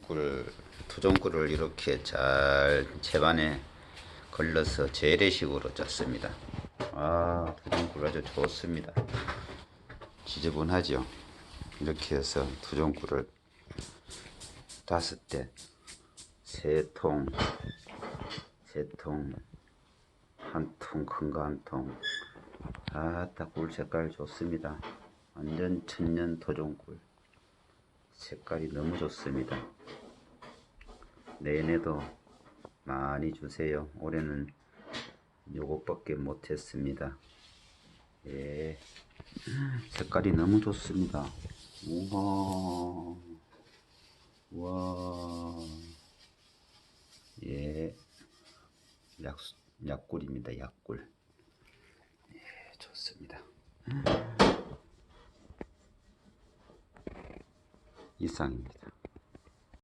투종꿀 투종꿀을 이렇게 잘 채반에 걸러서 재래식으로 짰습니다. 아 투종꿀 아주 좋습니다. 지저분하죠. 이렇게 해서 투종꿀을 다섯 대, 세 통, 세 통, 한 통, 큰 거 한 통. 아따, 꿀 색깔 좋습니다. 완전 천년 토종꿀. 색깔이 너무 좋습니다. 내년에도 많이 주세요. 올해는 요것밖에 못했습니다. 예. 색깔이 너무 좋습니다. 우와. 우와. 예. 약, 약꿀입니다. 약꿀. 예, 좋습니다. 이상입니다.